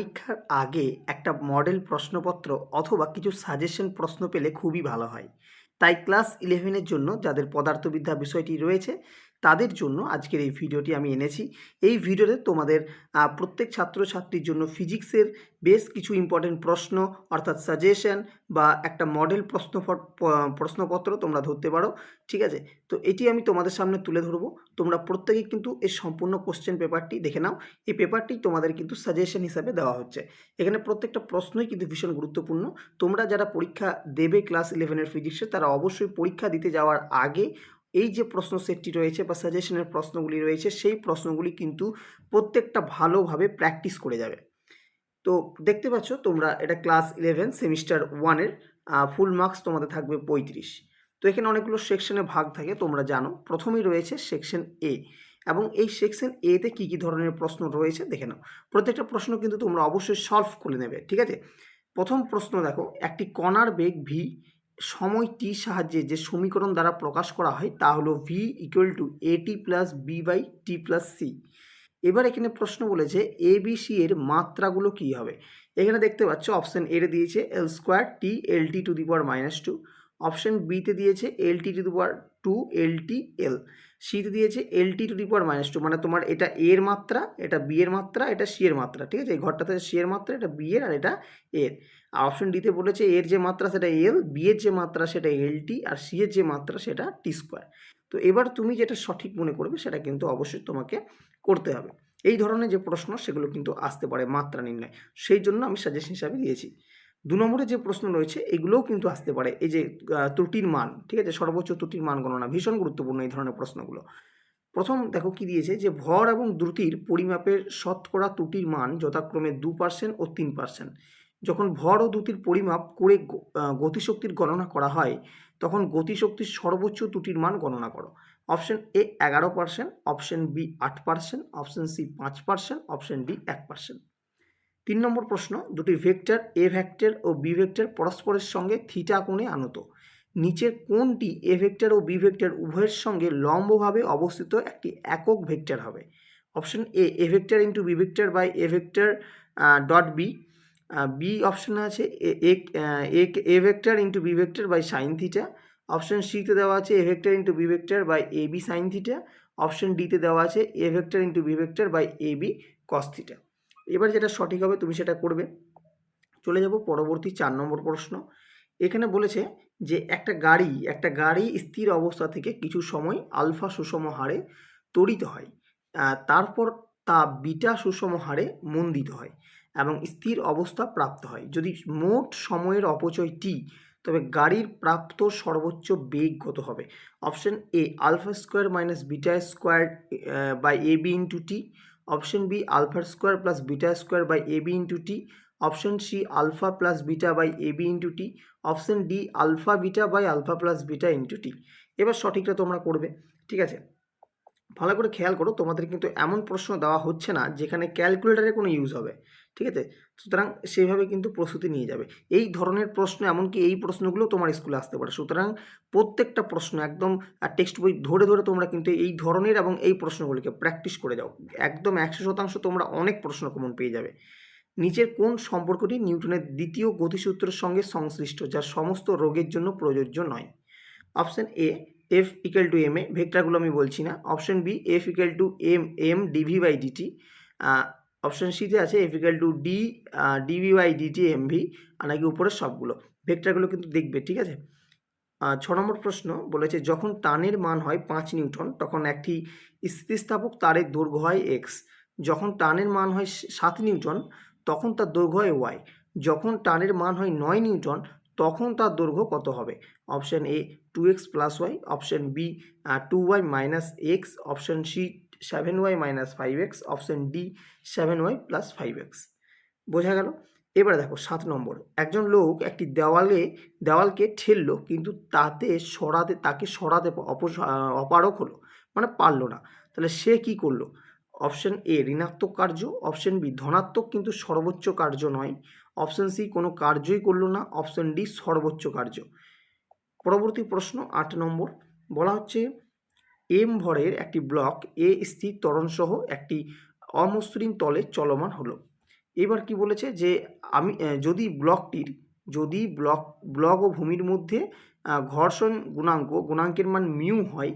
পরীক্ষার আগে একটা মডেল প্রশ্নপত্র অথবা কিছু সাজেশন প্রশ্ন পেলে খুবই ভালো হয়। তাই ক্লাস ইলেভেনের জন্য যাদের পদার্থবিদ্যা বিষয়টি রয়েছে তাদের জন্য আজকের এই ভিডিওটি আমি এনেছি। এই ভিডিওতে তোমাদের প্রত্যেক ছাত্রছাত্রীর জন্য ফিজিক্সের বেশ কিছু ইম্পর্টেন্ট প্রশ্ন, অর্থাৎ সাজেশন বা একটা মডেল প্রশ্ন প্রশ্নপত্র তোমরা ধরতে পারো, ঠিক আছে? তো এটি আমি তোমাদের সামনে তুলে ধরবো। তোমরা প্রত্যেকেই কিন্তু এই সম্পূর্ণ কোশ্চেন পেপারটি দেখে নাও। এই পেপারটি তোমাদের কিন্তু সাজেশন হিসাবে দেওয়া হচ্ছে। এখানে প্রত্যেকটা প্রশ্নই কিন্তু ভীষণ গুরুত্বপূর্ণ। তোমরা যারা পরীক্ষা দেবে ক্লাস ইলেভেনের ফিজিক্সে তারা অবশ্যই পরীক্ষা দিতে যাওয়ার আগে এই যে প্রশ্ন সেটটি রয়েছে বা সাজেশনের প্রশ্নগুলি রয়েছে, সেই প্রশ্নগুলি কিন্তু প্রত্যেকটা ভালোভাবে প্র্যাকটিস করে যাবে। তো দেখতে পাচ্ছ তোমরা এটা ক্লাস ইলেভেন, সেমিস্টার ওয়ানের ফুল মার্কস তোমাদের থাকবে পঁয়ত্রিশ। তো এখানে অনেকগুলো সেকশনে ভাগ থাকে, তোমরা জানো। প্রথমেই রয়েছে সেকশন এ। এবং এই সেকশন এতে কী কী ধরনের প্রশ্ন রয়েছে দেখে নাও। প্রত্যেকটা প্রশ্ন কিন্তু তোমরা অবশ্যই সলভ করে নেবে, ঠিক আছে? প্রথম প্রশ্ন দেখো, একটি কণার বেগ ভি সময় টি সাহায্যে যে সমীকরণ দ্বারা প্রকাশ করা হয় তা হলো V equal to AT plus B by T plus C এবার এখানে প্রশ্ন বলেছে এ বি সি এর মাত্রাগুলো কী হবে? এখানে দেখতে পাচ্ছ অপশান এ দিয়েছে L square T L T to the power minus two option বিতে দিয়েছে L T to the power two L T L সিতে দিয়েছে L T to the power minus two মানে তোমার এটা এ এর মাত্রা, এটা বি এর মাত্রা, এটা সি এর মাত্রা, ঠিক আছে? এই ঘরটাতে সি এর মাত্রা, এটা বি এর আর এটা এর। আর অপশন ডিতে বলেছে এর যে মাত্রা সেটা এল বি এর যে মাত্রা সেটা এল টি আর সি এর যে মাত্রা সেটা টি স্কোয়ার তো এবার তুমি যেটা সঠিক মনে করবে সেটা কিন্তু অবশ্যই তোমাকে করতে হবে। এই ধরনের যে প্রশ্ন সেগুলো কিন্তু আসতে পারে মাত্রা নির্ণয়। সেই জন্য আমি সাজেশন হিসাবে দিয়েছি। দু নম্বরে যে প্রশ্ন রয়েছে, এগুলোও কিন্তু আসতে পারে। এই যে ত্রুটির মান, ঠিক আছে? সর্বোচ্চ ত্রুটির মান গণনা, ভীষণ গুরুত্বপূর্ণ এই ধরনের প্রশ্নগুলো। প্রথম দেখো কি দিয়েছে যে, ভর এবং দ্রুতির পরিমাপের শতকরা ত্রুটির মান যথাক্রমে দু পার্সেন্ট ও তিন পার্সেন্ট যখন ভর ও দ্রুতির পরিমাপ করে গতিশক্তির গণনা করা হয়, তখন গতিশক্তির সর্বোচ্চ ত্রুটির মান গণনা করো। অপশন এ এগারো পার্সেন্ট অপশন বি আট পার্সেন্ট অপশন সি পাঁচ পার্সেন্ট অপশন ডি এক পার্সেন্ট তিন নম্বর প্রশ্ন, দুটি ভেক্টর এ ভেক্টর ও বি ভেক্টর পরস্পরের সঙ্গে থিটা কোণে আনত। নিচের কোনটি এ ভেক্টর ও বি ভেক্টর উভয়ের সঙ্গে লম্বভাবে অবস্থিত একটি একক ভেক্টর হবে। Option A A vector into B vector by A vector dot B B অপশনে আছে A vector into B vector by sine theta option সিতে দেওয়া আছে A vector into B vector by A B sine theta option ডিতে দেওয়া আছে A vector into B vector by A B cos theta এবার যেটা সঠিক হবে, তুমি সেটা করবে। চলে যাব পরবর্তী চার নম্বর প্রশ্ন। এখানে বলেছে যে, একটা গাড়ি একটা গাড়ি স্থির অবস্থা থেকে কিছু সময় আলফা সুষম হারে ত্বরিত হয়। তারপর তা বিটা সুষম হারে মন্দিত হয় এবং স্থির অবস্থা প্রাপ্ত হয়। যদি মোট সময়ের অপচয় টি, তবে গাড়ির প্রাপ্ত সর্বোচ্চ বেগ কত হবে? Option A, alpha square minus beta square by A B into T. Option B alpha square plus beta square by A B into T. Option C alpha plus beta by A B into T. Option D alpha beta by alpha plus beta into T. এবার সঠিকটা তোমরা করবে, ঠিক আছে? ভালো করে খেয়াল করো, তোমাদের কিন্তু এমন প্রশ্ন দেওয়া হচ্ছে না যেখানে ক্যালকুলেটারের কোনো ইউজ হবে। ঠিক আছে? সুতরাং সেইভাবে কিন্তু প্রস্তুতি নিয়ে যাবে। এই ধরনের প্রশ্ন, এমনকি এই প্রশ্নগুলো তোমার স্কুলে আসতে পারে। সুতরাং প্রত্যেকটা প্রশ্ন একদম টেক্সট বই ধরে ধরে তোমরা কিন্তু এই ধরনের এবং এই প্রশ্নগুলিকে প্র্যাকটিস করে যাও। একদম একশো শতাংশ তোমরা অনেক প্রশ্ন কমন পেয়ে যাবে। নিচের কোন সম্পর্কটি নিউটনের দ্বিতীয় গতিসূত্রের সঙ্গে সংশ্লিষ্ট, যা সমস্ত রোগের জন্য প্রযোজ্য নয়? Option A, F equal to M A, ভেক্টরগুলো আমি বলছি না। Option B, F equal to M M DV by DT. Option সিতে আছে F equal to D DV by DT M V নাকি উপরের সবগুলো। ভেক্টরগুলো কিন্তু দেখবে, ঠিক আছে? ছ নম্বর প্রশ্ন বলেছে, যখন টানের মান হয় পাঁচ নিউটন, তখন একটি স্থিতিস্থাপক তারের দৈর্ঘ্য হয় এক্স যখন টানের মান হয় সাত নিউটন, তখন তার দৈর্ঘ্য হয় ওয়াই যখন টানের মান হয় নয় নিউটন, তখন তার দৈর্ঘ্য কত হবে? Option A two X plus Y option B two Y minus X option C seven Y minus five X option D seven Y plus five X বোঝা গেল? এবারে দেখো, সাত নম্বর। একজন লোক একটি দেওয়ালে, দেওয়ালকে ঠেললো, কিন্তু তাতে সরাতে, তাকে সরাতে অপারক হলো মানে পারল না। তাহলে সে কি করল? অপশন এ ঋণাত্মক কার্য অপশন বি ধনাত্মক, কিন্তু সর্বোচ্চ কার্য নয়। অপশন সি কোনো কার্যই করল না। অপশন ডি সর্বোচ্চ কার্য। পরবর্তী প্রশ্ন আট নম্বর। বলা হচ্ছে এম ভরের একটি ব্লক, এ স্থির ত্বরণসহ একটি অমসৃণ তলে চলমান হলো। এবার কি বলেছে যে, আমি যদি ব্লকটির, যদি ব্লক ব্লক ও ভূমির মধ্যে ঘর্ষণ গুণাঙ্ক, গুণাঙ্কের মান মিউ হয়,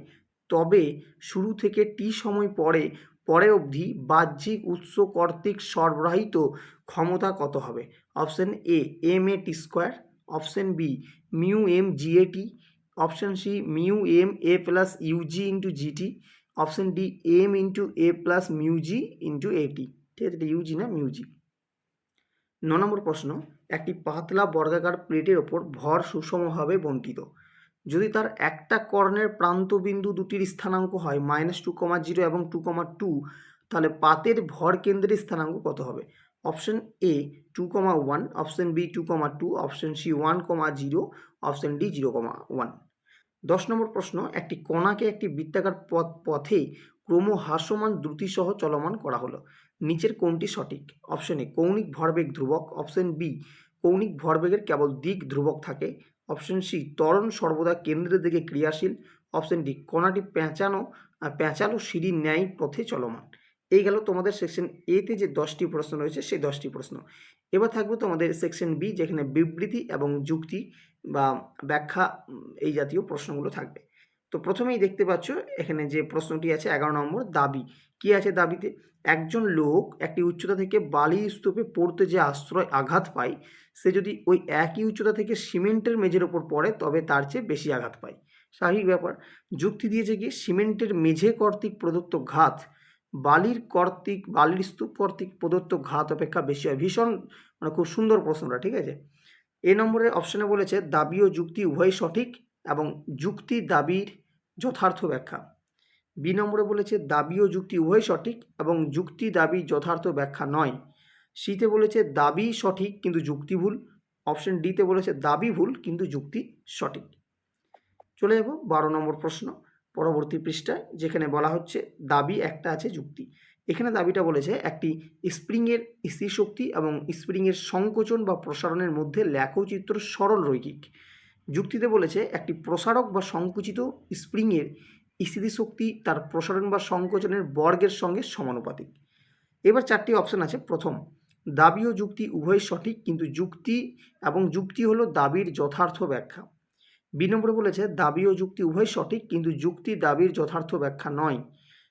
তবে শুরু থেকে টি সময় পরে পরে অবধি বাহ্যিক উৎস কর্তৃক সরবরাহিত ক্ষমতা কত হবে? Option A M A T square option B mu M G option C, mu M A plus UG into GT option D, M into A plus mu G into AT ঠিক আছে, এটা ইউজি না মিউজি ন নম্বর প্রশ্ন, একটি পাতলা বর্গাকার প্লেটের ওপর ভর সুষমভাবে বণ্টিত। যদি তার একটা কর্ণের প্রান্তবিন্দু দুটির স্থানাঙ্ক হয়, মাইনাস টু কমা জিরো এবং টু কমা টু, তাহলে পাতের ভর কেন্দ্রের স্থানাঙ্ক কত হবে? Option A two comma one option B two comma two option C one comma zero option D zero comma one দশ নম্বর প্রশ্ন, একটি কণাকে একটি বৃত্তাকার পথ, পথে ক্রমহ্রাসমান দ্রুতিসহ চলমান করা হলো। নিচের কোনটি সঠিক। অপশন কৌণিক ভরবেগ ধ্রুবক। অপশন বি কৌণিক ভরবেগের কেবল দিক ধ্রুবক থাকে। অপশন সি ত্বরণ সর্বদা কেন্দ্রের দিকে ক্রিয়াশীল। অপশন ডি কণাটি পেঁচানো পেঁচালো সিঁড়ির ন্যায় পথে চলমান। এই গেল তোমাদের সেকশন এতে যে দশটি প্রশ্ন রয়েছে, সেই দশটি প্রশ্ন। এবার থাকবে তোমাদের সেকশন বি যেখানে বিবৃতি এবং যুক্তি বা ব্যাখ্যা এই জাতীয় প্রশ্নগুলো থাকবে। তো প্রথমেই দেখতে পাচ্ছ, এখানে যে প্রশ্নটি আছে, এগারো নম্বর, দাবি। কি আছে দাবিতে? একজন লোক একটি উচ্চতা থেকে বালির স্তূপে পড়তে যে আশ্রয় আঘাত পায়, সে যদি ওই একই উচ্চতা থেকে সিমেন্টের মেঝের ওপর পড়ে, তবে তার চেয়ে বেশি আঘাত পায়। স্বাভাবিক ব্যাপার। যুক্তি দিয়েছে কি, সিমেন্টের মেঝে কর্তৃক প্রদত্ত ঘাত বালির কর্তৃক, বালির স্তূপ কর্তৃক প্রদত্ত ঘাত অপেক্ষা বেশি হয়। ভীষণ মানে খুব সুন্দর প্রশ্নটা, ঠিক আছে? এ নম্বরের অপশনে বলেছে, দাবি ও যুক্তি উভয় সঠিক এবং যুক্তি দাবির যথার্থ ব্যাখ্যা। বি নম্বরে বলেছে, দাবি ও যুক্তি উভয় সঠিক এবং যুক্তি দাবি যথার্থ ব্যাখ্যা নয়। সিতে বলেছে, দাবি সঠিক কিন্তু যুক্তি ভুল। অপশন ডিতে বলেছে, দাবি ভুল কিন্তু যুক্তি সঠিক। চলে যাব বারো নম্বর প্রশ্ন। পরবর্তী পৃষ্ঠায়, যেখানে বলা হচ্ছে দাবি একটা আছে যুক্তি। এখানে দাবিটা বলেছে একটি স্প্রিংয়ের স্থিতিশক্তি এবং স্প্রিংয়ের সংকোচন বা প্রসারণের মধ্যে লেখচিত্র সরল রৈখিক। যুক্তিতে বলেছে একটি প্রসারক বা সংকুচিত স্প্রিংয়ের স্থিতিশক্তি তার প্রসারণ বা সংকোচনের বর্গের সঙ্গে সমানুপাতিক। এবার চারটি অপশন আছে। প্রথম, দাবি ও যুক্তি উভয় সঠিক, কিন্তু যুক্তি এবং যুক্তি হলো দাবির যথার্থ ব্যাখ্যা। বি বলেছে, দাবি ও যুক্তি উভয় সঠিক, কিন্তু যুক্তি দাবির যথার্থ ব্যাখ্যা নয়।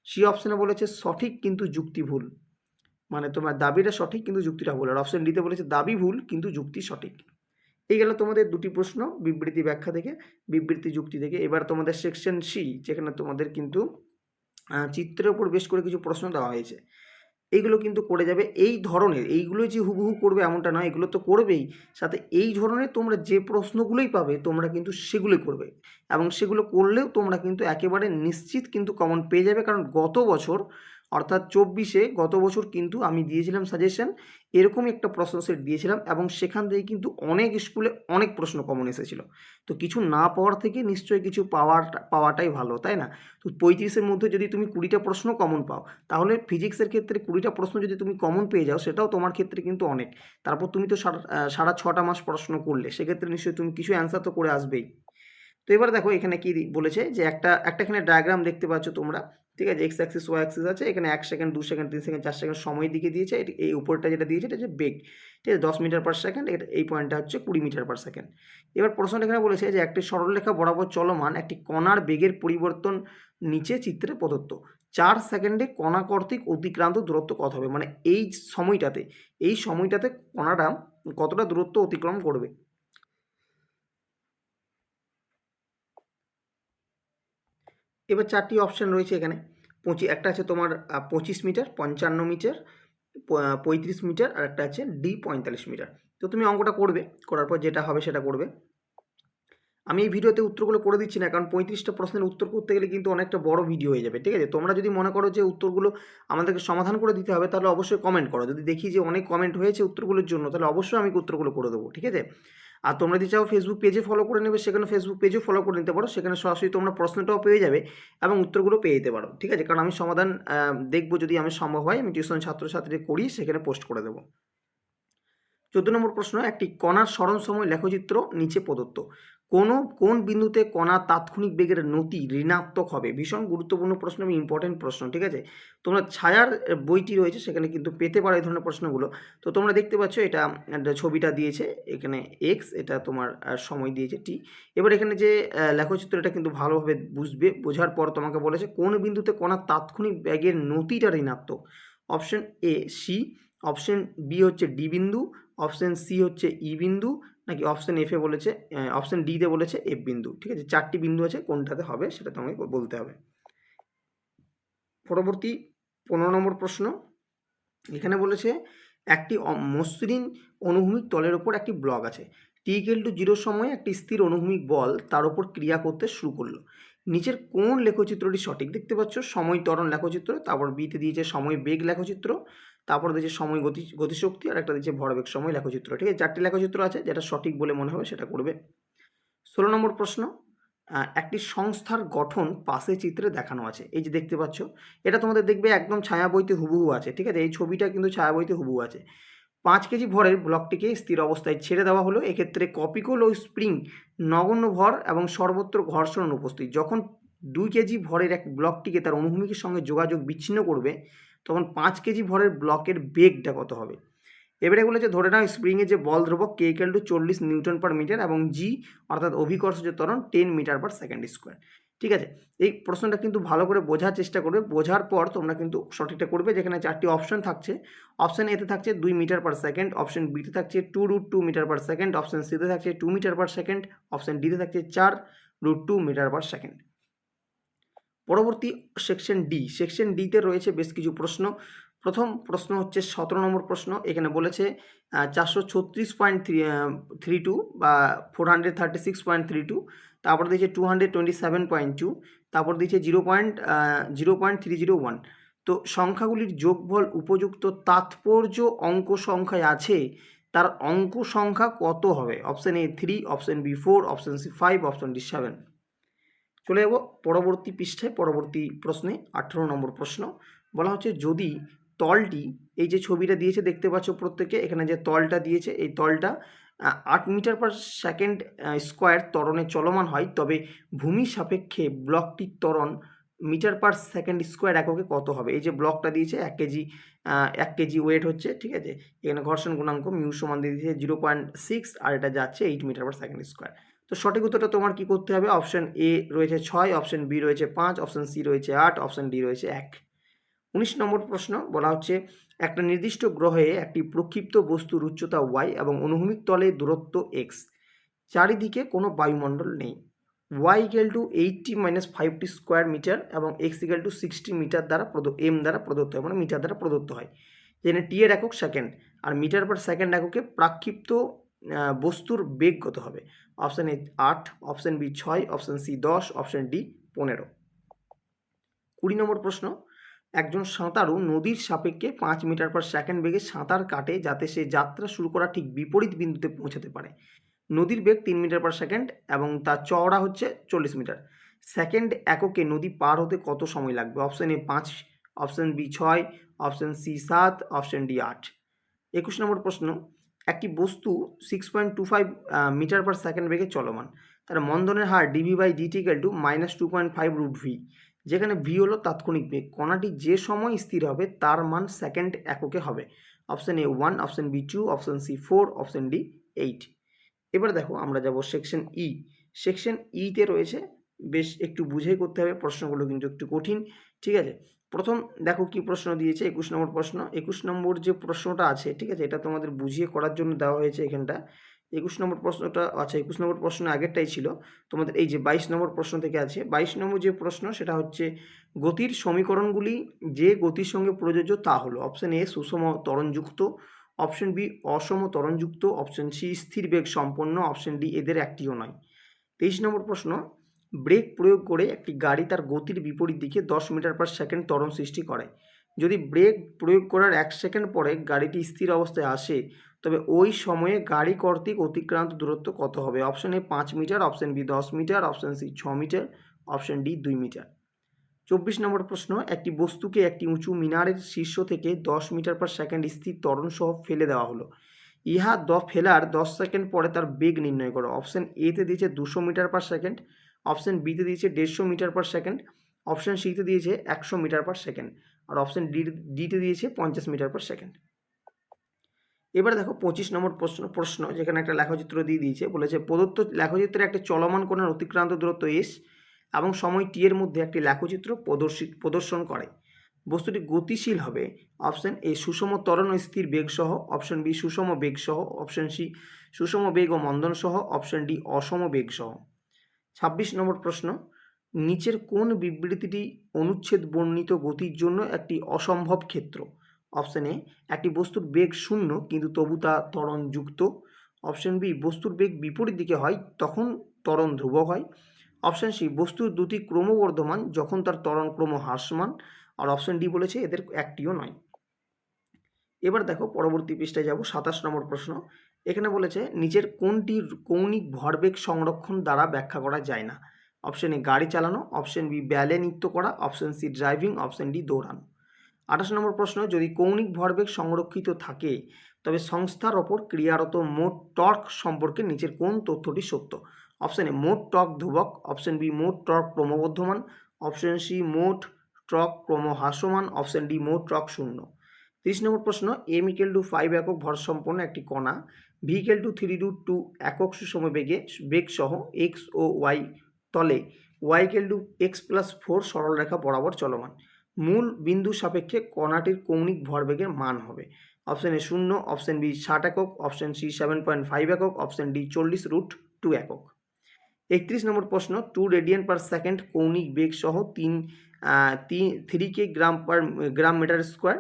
সি অপশনে বলেছে, সঠিক কিন্তু যুক্তি ভুল। মানে তোমার দাবিটা সঠিক কিন্তু যুক্তিটা ভুল। আর অপশন ডিতে বলেছে, দাবি ভুল কিন্তু যুক্তি সঠিক। এই গেল তোমাদের দুটি প্রশ্ন বিবৃতি ব্যাখ্যা থেকে, বিবৃতি যুক্তি থেকে। এবার তোমাদের সেকশন সি যেখানে তোমাদের কিন্তু চিত্রের উপর বেশ করে কিছু প্রশ্ন দেওয়া হয়েছে। এইগুলো কিন্তু করে যাবে। এই ধরনের এইগুলো যে হুবহু করবে এমনটা নয়, এগুলো তো করবেই। সাথে এই ধরনের তোমরা যে প্রশ্নগুলোই পাবে, তোমরা কিন্তু সেগুলোই করবে। এবং সেগুলো করলেও তোমরা কিন্তু একেবারে নিশ্চিত কিন্তু কমন পেয়ে যাবে। কারণ গত বছর অর্থাৎ চব্বিশে গত বছর কিন্তু আমি দিয়েছিলাম সাজেশন এরকমই একটা প্রশ্ন সেট দিয়েছিলাম এবং সেখান থেকে কিন্তু অনেক স্কুলে অনেক প্রশ্ন কমন এসেছিল। তো কিছু না পাওয়ার থেকে নিশ্চয়ই কিছু পাওয়ার পাওয়াটাই ভালো, তাই না? তো পঁয়ত্রিশের মধ্যে যদি তুমি কুড়িটা প্রশ্ন কমন পাও, তাহলে ফিজিক্সের ক্ষেত্রে কুড়িটা প্রশ্ন যদি তুমি কমন পেয়ে যাও, সেটাও তোমার ক্ষেত্রে কিন্তু অনেক। তারপর তুমি তো সারা ছটা মাস পড়াশোনা করলে, সেক্ষেত্রে নিশ্চয়ই তুমি কিছু অ্যান্সার তো করে আসবেই। তো এবার দেখো এখানে কি বলেছে যে একটা একটা এখানে ডায়াগ্রাম দেখতে পাচ্ছ তোমরা। ঠিক আছে এক্স অ্যাক্সিস ওয়াই অ্যাক্সিস আছে, এখানে এক সেকেন্ড দু সেকেন্ড তিন সেকেন্ড চার সেকেন্ড সময় দিকে দিয়েছে এই উপরটা যেটা দিয়েছে, এটা হচ্ছে বেগ। ঠিক আছে, দশ মিটার পার সেকেন্ড এটা এই পয়েন্টটা হচ্ছে কুড়ি মিটার পার সেকেন্ড এবার প্রশ্নটা এখানে বলেছে যে একটি সরলরেখা বরাবর চলমান একটি কণার বেগের পরিবর্তন নিচে চিত্রে প্রদত্ত। চার সেকেন্ডে কণা কর্তৃক অতিক্রান্ত দূরত্ব কত হবে? মানে এই সময়টাতে এই সময়টাতে কণাটা কতটা দূরত্ব অতিক্রম করবে? এবার চারটি অপশান রয়েছে এখানে। পঁচি, একটা আছে তোমার পঁচিশ মিটার, পঞ্চান্ন মিটার পঁয়ত্রিশ মিটার, আর একটা আছে ডি পঁয়তাল্লিশ মিটার। তো তুমি অঙ্কটা করবে, করার পর যেটা হবে সেটা করবে। আমি এই ভিডিওতে উত্তরগুলো করে দিচ্ছি না, কারণ পঁয়ত্রিশটা প্রশ্নের উত্তর করতে গেলে কিন্তু অনেকটা বড় ভিডিও হয়ে যাবে, ঠিক আছে? তোমরা যদি মনে করো যে উত্তরগুলো আমাদেরকে সমাধান করে দিতে হবে, তাহলে অবশ্যই কমেন্ট করো। যদি দেখি যে অনেক কমেন্ট হয়েছে উত্তরগুলোর জন্য, তাহলে অবশ্যই আমি উত্তরগুলো করে দেবো, ঠিক আছে? আর তোমরা যদি চাও ফেসবুক পেজে ফলো করে নেবে, সেখানে ফেসবুক পেজেও ফলো করে নিতে পারো। সেখানে সরাসরি তোমরা প্রশ্নটাও পেয়ে যাবে এবং উত্তরগুলো পেয়ে যেতে পারো, ঠিক আছে? কারণ আমি সমাধান দেখব দেখব যদি আমি সম্ভব হয়। আমি টিউশন ছাত্রছাত্রী করি সেখানে পোস্ট করে দেবো। চোদ্দ নম্বর প্রশ্ন, একটি কণার স্মরণ সময় লেখচিত্র নিচে প্রদত্ত। কোনো, কোন বিন্দুতে কণা তাৎক্ষণিক বেগের নতি ঋণাত্মক হবে? ভীষণ গুরুত্বপূর্ণ প্রশ্ন এবং ইম্পর্টেন্ট প্রশ্ন, ঠিক আছে? তোমরা ছায়ার বইটি রয়েছে, সেখানে কিন্তু পেতে পারো এই ধরনের প্রশ্নগুলো। তো তোমরা দেখতে পাচ্ছ এটা ছবিটা দিয়েছে, এখানে এক্স এটা তোমার সময় দিয়েছে টি এবার এখানে যে লেখচিত্র এটা কিন্তু ভালোভাবে বুঝবে, বোঝার পর তোমাকে বলেছে কোন বিন্দুতে কণা তাৎক্ষণিক বেগের নতিটা ঋণাত্মক? Option A C option B হচ্ছে ডি বিন্দু অপশন সি হচ্ছে ই বিন্দু নাকি অপশন এফে বলেছে অপশন ডিতে বলেছে এফ বিন্দু, ঠিক আছে? চারটি বিন্দু আছে, কোনটাতে হবে সেটা তোমাকে বলতে হবে। পরবর্তী পনেরো নম্বর প্রশ্ন, এখানে বলেছে একটি মসৃণ অনুভূমিক তলের ওপর একটি ব্লক আছে। টি ইকুয়াল টু জিরোর সময় একটি স্থির অনুভূমিক বল তার উপর ক্রিয়া করতে শুরু করল। নিচের কোন লেখচিত্রটি সঠিক দেখতে পাচ্ছ? সময় ত্বরণ লেখচিত্র, তারপর বিতে দিয়েছে সময় বেগ লেখচিত্র তারপর দিয়েছে সময় গতি, গতিশক্তি আর একটা দিয়েছে ভরবেগ সময় লেখচিত্র, ঠিক আছে? চারটি লেখচিত্র আছে, যেটা সঠিক বলে মনে হবে সেটা করবে। ষোলো নম্বর প্রশ্ন একটি সংস্থার গঠন পাশে চিত্রে দেখানো আছে। এই যে দেখতে পাচ্ছ, এটা তোমাদের দেখবে একদম ছায়া বইতে হুবহু আছে, ঠিক আছে? এই ছবিটা কিন্তু ছায়া বইতে হুবহু আছে। পাঁচ কেজি ভরের ব্লকটিকে স্থির অবস্থায় ছেড়ে দেওয়া হলো। এক্ষেত্রে কপিকল ও স্প্রিং নগণ্য ভর এবং সর্বত্র ঘর্ষণ অনুপস্থিত। যখন দুই কেজি ভরের এক ব্লকটিকে তার অনুভূমিকের সঙ্গে যোগাযোগ বিচ্ছিন্ন করবে তখন পাঁচ কেজি ভরের ব্লকের বেগটা কত হবে? এবারে বলেছে ধরে নাও স্প্রিংয়ে যে বল ধ্রুবক কে ইকাল টু চল্লিশ নিউটন পার মিটার এবং জি অর্থাৎ অভিকর্ষ যে ত্বরণ ten metre per second square ঠিক আছে? এই প্রশ্নটা কিন্তু ভালো করে বোঝার চেষ্টা করবে। বোঝার পর তোমরা কিন্তু সঠিকটা করবে যেখানে চারটি অপশন থাকছে। অপশন এতে থাকছে দুই মিটার পার সেকেন্ড অপশন বিতে থাকছে two root two metre per second option সিতে থাকছে two metre per second option ডিতে থাকছে চার root two metre per second পরবর্তী সেকশন ডি সেকশন ডিতে রয়েছে বেশ কিছু প্রশ্ন। প্রথম প্রশ্ন হচ্ছে সতেরো নম্বর প্রশ্ন, এখানে বলেছে চারশো ছত্রিশ পয়েন্ট থ্রি থ্রি টু বা four hundred thirty six point three two তারপর দিয়েছে two hundred twenty seven point two তারপর দিয়েছে zero point zero point three zero one তো সংখ্যাগুলির যোগফল, উপযুক্ত তাৎপর্য অঙ্ক সংখ্যায় আছে, তার অঙ্ক সংখ্যা কত হবে? Option A three option B four option C five option D seven চলে যাব পরবর্তী পৃষ্ঠায় পরবর্তী প্রশ্নে, আঠেরো নম্বর প্রশ্ন। বলা হচ্ছে, যদি তলটি, এই যে ছবিটা দিয়েছে, দেখতে পাচ্ছ প্রত্যেকে, এখানে যে তলটা দিয়েছে, এই তলটা আট মিটার পার সেকেন্ড স্কোয়ার ত্বরণে চলমান হয়, তবে ভূমি সাপেক্ষে ব্লকটির ত্বরণ মিটার পার সেকেন্ড স্কোয়ার এককে কত হবে? এই যে ব্লকটা দিয়েছে, এক কেজি এক কেজি ওয়েট হচ্ছে, ঠিক আছে? এখানে ঘর্ষণ গুণাঙ্ক মিউ সমান দিয়ে দিয়েছে, জিরো পয়েন্ট সিক্স, আর এটা যাচ্ছে eight metre per second square. তো সঠিক উত্তরটা তোমার কি করতে হবে? অপশন এ রয়েছে ছয়, অপশন বি রয়েছে পাঁচ, অপশন সি রয়েছে আট, অপশন ডি রয়েছে এক। উনিশ নম্বর প্রশ্ন বলা হচ্ছে, একটা নির্দিষ্ট গ্রহে একটি প্রক্ষিপ্ত বস্তুর উচ্চতা ওয়াই এবং অনুভূমিক তলে দূরত্ব এক্স চারিদিকে কোনো বায়ুমণ্ডল নেই। Y equal to eight T minus five T square metre এবং X equal to six T metre দ্বারা প্রদত্ত এম দ্বারা প্রদত্ত হয় মানে মিটার দ্বারা প্রদত্ত হয়। যেখানে টি এর একক সেকেন্ড আর মিটার পার সেকেন্ড এককে প্রাক্ষিপ্ত বস্তুর বেগ কত হবে? অপশান এ আট অপশান বি ছয় অপশান সি দশ অপশান ডি পনেরো। কুড়ি নম্বর প্রশ্ন, একজন সাঁতারু নদীর সাপেক্ষে পাঁচ মিটার পার সেকেন্ড বেগে সাঁতার কাটে যাতে সে যাত্রা শুরু করা ঠিক বিপরীত বিন্দুতে পৌঁছাতে পারে। নদীর বেগ তিন মিটার পার সেকেন্ড এবং তার চওড়া হচ্ছে চল্লিশ মিটার। সেকেন্ড এককে নদী পার হতে কত সময় লাগবে? অপশান এ পাঁচ অপশান বি ছয় অপশান সি সাত অপশান ডি আট। একুশ নম্বর প্রশ্ন একটি বস্তু six point two five metre per second বেগে চলমান। তার মন্দনের হার DV by DT equal to minus two point five root V যেখানে ভি হলো তাৎক্ষণিক বেগ। কণাটি যে সময় স্থির হবে, তার মান সেকেন্ড এককে হবে। Option A one option B two option C four option D eight এবার দেখো, আমরা যাব সেকশন ই সেকশন ইতে রয়েছে বেশ একটু বুঝেই করতে হবে, প্রশ্নগুলো কিন্তু একটু কঠিন, ঠিক আছে? প্রথম দেখো কি প্রশ্ন দিয়েছে, একুশ নম্বর প্রশ্ন। একুশ নম্বর যে প্রশ্নটা আছে, ঠিক আছে, এটা তোমাদের বুঝিয়ে করার জন্য দেওয়া হয়েছে এখানটা। একুশ নম্বর প্রশ্নটা আচ্ছা একুশ নম্বর প্রশ্ন আগেরটাই ছিল। তোমাদের এই যে বাইশ নম্বর প্রশ্ন থেকে আছে, বাইশ নম্বর যে প্রশ্ন, সেটা হচ্ছে গতির সমীকরণগুলি যে গতির সঙ্গে প্রযোজ্য তা হলো। অপশন এ, সুষম ত্বরণযুক্ত অপশন বি, অসম ত্বরণযুক্ত অপশন সি, স্থির বেগ সম্পন্ন। অপশন ডি, এদের একটিও নয়। তেইশ নম্বর প্রশ্ন ব্রেক প্রয়োগ করে একটি গাড়ি তার গতির বিপরীত দিকে দশ মিটার পার সেকেন্ড ত্বরণ সৃষ্টি করে। যদি ব্রেক প্রয়োগ করার এক সেকেন্ড পরে গাড়িটি স্থির অবস্থায় আসে, তবে ওই সময়ে গাড়ি কর্তৃক অতিক্রান্ত দূরত্ব কত হবে? অপশন এ পাঁচ মিটার অপশন বি দশ মিটার অপশন সি ছ মিটার অপশন ডি দুই মিটার। চব্বিশ নম্বর প্রশ্ন, একটি বস্তুকে একটি উঁচু মিনারের শীর্ষ থেকে দশ মিটার পার সেকেন্ড স্থির ত্বরণ সহ ফেলে দেওয়া হলো। ইহা দ, ফেলার দশ সেকেন্ড পরে তার বেগ নির্ণয় করো। অপশন এতে দিয়েছে দুশো মিটার পার সেকেন্ড অপশন বিতে দিয়েছে দেড়শো মিটার পার সেকেন্ড অপশন সিতে দিয়েছে একশো মিটার পার সেকেন্ড আর অপশন ডি ডিতে দিয়েছে পঞ্চাশ মিটার পার সেকেন্ড এবার দেখো পঁচিশ নম্বর প্রশ্ন প্রশ্ন যেখানে একটা লেখচিত্র দিয়ে দিয়েছে, বলেছে প্রদত্ত লেখচিত্রে একটা চলমান কোণের অতিক্রান্ত দূরত্ব এস এবং সময় টি এর মধ্যে একটি লেখচিত্র প্রদর্শিত, প্রদর্শন করে। বস্তুটি গতিশীল হবে অপশন এ সুষম ত্বরণ ও স্থির বেগ সহ অপশন বি সুষম বেগ সহ অপশন সি সুষম বেগ ও মন্দন সহ অপশন ডি অসম বেগ সহ। ছাব্বিশ নম্বর প্রশ্ন, নিচের কোন বিবৃতিটি অনুচ্ছেদ বর্ণিত গতির জন্য একটি অসম্ভব ক্ষেত্র? অপশন এ, একটি বস্তুর বেগ শূন্য, কিন্তু তবু তা ত্বরণ যুক্ত অপশন বি, বস্তুর বেগ বিপরীত দিকে হয়, তখন ত্বরণ ধ্রুবক হয়। অপশন সি, বস্তুর দুটি ক্রমবর্ধমান, যখন তার ত্বরণ ক্রম হ্রাসমান। আর অপশন ডি বলেছে এদের একটিও নয়। এবার দেখো, পরবর্তী পৃষ্ঠায় যাব, সাতাশ নম্বর প্রশ্ন এখানে বলেছে নিচের কোনটি, কৌণিক ভরবেগ সংরক্ষণ দ্বারা ব্যাখ্যা করা যায় না। অপশন এ, গাড়ি চালানো। অপশন বি, ব্যালে নৃত্য করা। Option C, driving. Option D, দৌড়ানো। আঠাশ নম্বর প্রশ্ন, যদি কৌণিক ভরবেগ সংরক্ষিত থাকে, তবে সংস্থার ওপর ক্রিয়ারত মোট টর্ক সম্পর্কে নিচের কোন তথ্যটি সত্য? অপশন এ, মোট টর্ক ধ্রুবক। অপশন বি, মোট টর্ক ক্রমবর্ধমান। অপশন সি, মোট ট্রক ক্রম হ্রাসমান অপশন ডি, মোট ট্রক শূন্য। তিরিশ নম্বর প্রশ্ন এম ইকেল টু ফাইভ একক ভরসম্পন্ন একটি কণা V equal to three two two একক সুষম বেগে বেগ সহ এক্স ও ওয়াই তলে Y equal to X plus four সরলরেখা বরাবর চলমান। মূল বিন্দু সাপেক্ষে কণাটির কৌণিক ভরবেগের মান হবে। অপশন এ শূন্য, অপশন বি ষাট একক, option C seven point five একক, অপশন ডি চল্লিশ রুট টু একক। একত্রিশ নম্বর প্রশ্ন টু রেডিয়ান পার সেকেন্ড কৌণিক বেগ সহ তিন তিন three kilogram per gram metre square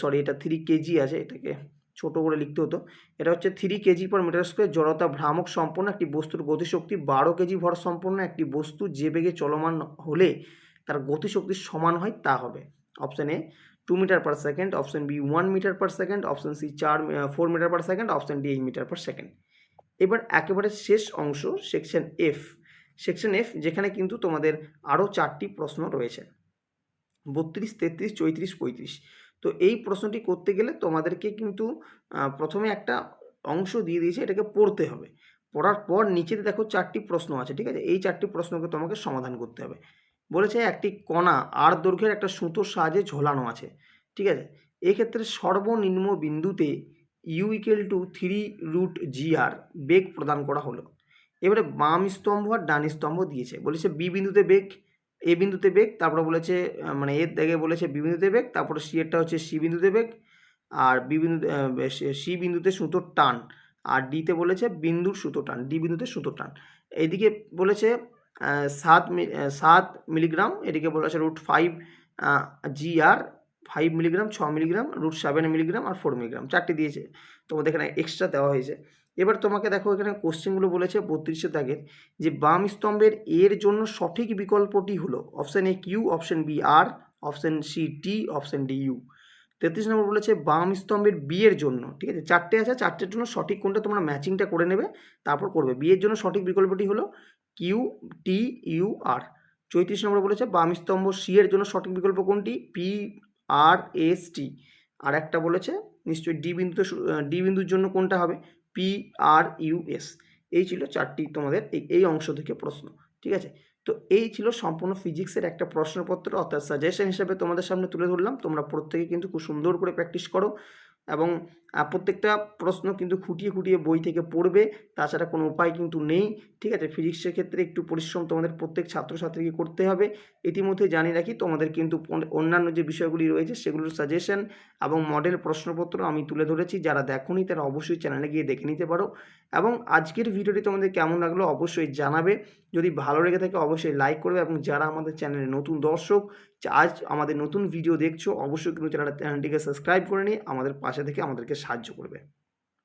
sorry এটা থ্রি কেজি আছে এটাকে ছোট করে লিখতে হতো। এটা হচ্ছে three KG per metre square জড়তা ভ্রামক সম্পন্ন একটি বস্তুর গতিশক্তি বারো কেজি ভর সম্পন্ন একটি বস্তু যে বেগে চলমান হলে তার গতিশক্তি সমান হয় তা হবে। Option A two metre per second option B one metre per second option C চার four metre per second option D eight metre per second এবার একেবারে শেষ অংশ সেকশন এফ সেকশন এফ যেখানে কিন্তু তোমাদের আরও চারটি প্রশ্ন রয়েছে। বত্রিশ, তেত্রিশ, চৌত্রিশ, পঁয়ত্রিশ। তো এই প্রশ্নটি করতে গেলে তোমাদেরকে কিন্তু প্রথমে একটা অংশ দিয়ে দিয়েছে, এটাকে পড়তে হবে। পড়ার পর নিচেতে দেখো চারটি প্রশ্ন আছে, ঠিক আছে? এই চারটি প্রশ্নকে তোমাকে সমাধান করতে হবে। বলেছে একটি কণা আর দৈর্ঘ্যের একটা সুতোর সাহায্যে ঝোলানো আছে, ঠিক আছে? এক্ষেত্রে সর্বনিম্ন বিন্দুতে U equal to three root G R বেগ প্রদান করা হলো। এবারে বাম স্তম্ভ আর ডান স্তম্ভ দিয়েছে। বলেছে বি বিন্দুতে বেগ এ বিন্দুতে বেগ, তারপরে বলেছে মানে এর দেখে বলেছে বি বিন্দুতে বেগ, তারপরে সি এরটা হচ্ছে সি বিন্দুতে বেগ, আর বি বিন্দু সি বিন্দুতে সুতোর টান, আর ডিতে বলেছে বিন্দুর সুতো টান, ডি বিন্দুতে সুতো টান। এইদিকে বলেছে সাত সাত মিলিগ্রাম, এদিকে বলেছে root five G R, five milligram, ছ মিলিগ্রাম, রুট সেভেন মিলিগ্রাম, আর ফোর মিলিগ্রাম, চারটে দিয়েছে। তোমাদের এখানে এক্সট্রা দেওয়া হয়েছে। এবার তোমাকে দেখো এখানে কোশ্চেনগুলো বলেছে বত্রিশে দাগের যে বাম স্তম্ভের এর জন্য সঠিক বিকল্পটি হলো option A Q, option B R, option C T, option D U. তেত্রিশ নম্বর বলেছে বাম স্তম্ভের বি এর জন্য, ঠিক আছে? চারটে আছে, চারটের জন্য সঠিক কোনটা তোমরা ম্যাচিংটা করে নেবে, তারপর করবে। বি এর জন্য সঠিক বিকল্পটি হলো কিউ, টি, ইউ, আর। চৌত্রিশ নম্বর বলেছে বাম স্তম্ভ সি এর জন্য সঠিক বিকল্প কোনটি? পি, আর এস, টি। আর একটা বলেছে, নিশ্চয়ই ডি বিন্দুতে ডি বিন্দুর জন্য কোনটা হবে? পি আর ইউএস এই ছিল চারটি তোমাদের এই অংশ থেকে প্রশ্ন, ঠিক আছে? তো এই ছিল সম্পূর্ণ ফিজিক্সের একটা প্রশ্নপত্র, অর্থাৎ সাজেশন হিসেবে তোমাদের সামনে তুলে ধরলাম। তোমরা প্রত্যেকে কিন্তু খুব সুন্দর করে প্র্যাকটিস করো। এবং প্রত্যেকটা প্রশ্ন কিন্তু খুঁটিয়ে খুঁটিয়ে বই থেকে পড়বে, তাছাড়া কোনো উপায় কিন্তু নেই, ঠিক আছে? ফিজিক্সের ক্ষেত্রে একটু পরিশ্রম তোমাদের প্রত্যেক ছাত্রছাত্রীকে করতে হবে। ইতিমধ্যে জানিয়ে রাখি, তোমাদের কিন্তু অন্যান্য যে বিষয়গুলি রয়েছে সেগুলোর সাজেশন এবং মডেল প্রশ্নপত্র আমি তুলে ধরেছি। যারা দেখোনি তারা অবশ্যই চ্যানেলে গিয়ে দেখে নিতে পারো। এবং আজকের ভিডিওটি তোমাদের কেমন লাগল অবশ্যই জানাবে। যদি ভালো লেগে থাকে অবশ্যই লাইক করবে এবং যারা আমাদের চ্যানেলে নতুন দর্শক, আজ আমাদের নতুন ভিডিও দেখছ, অবশ্যই কিন্তু চ্যানেলটিকে সাবস্ক্রাইব করে নিয়ে আমাদের পাশে থেকে আমাদেরকে সাহায্য করবে।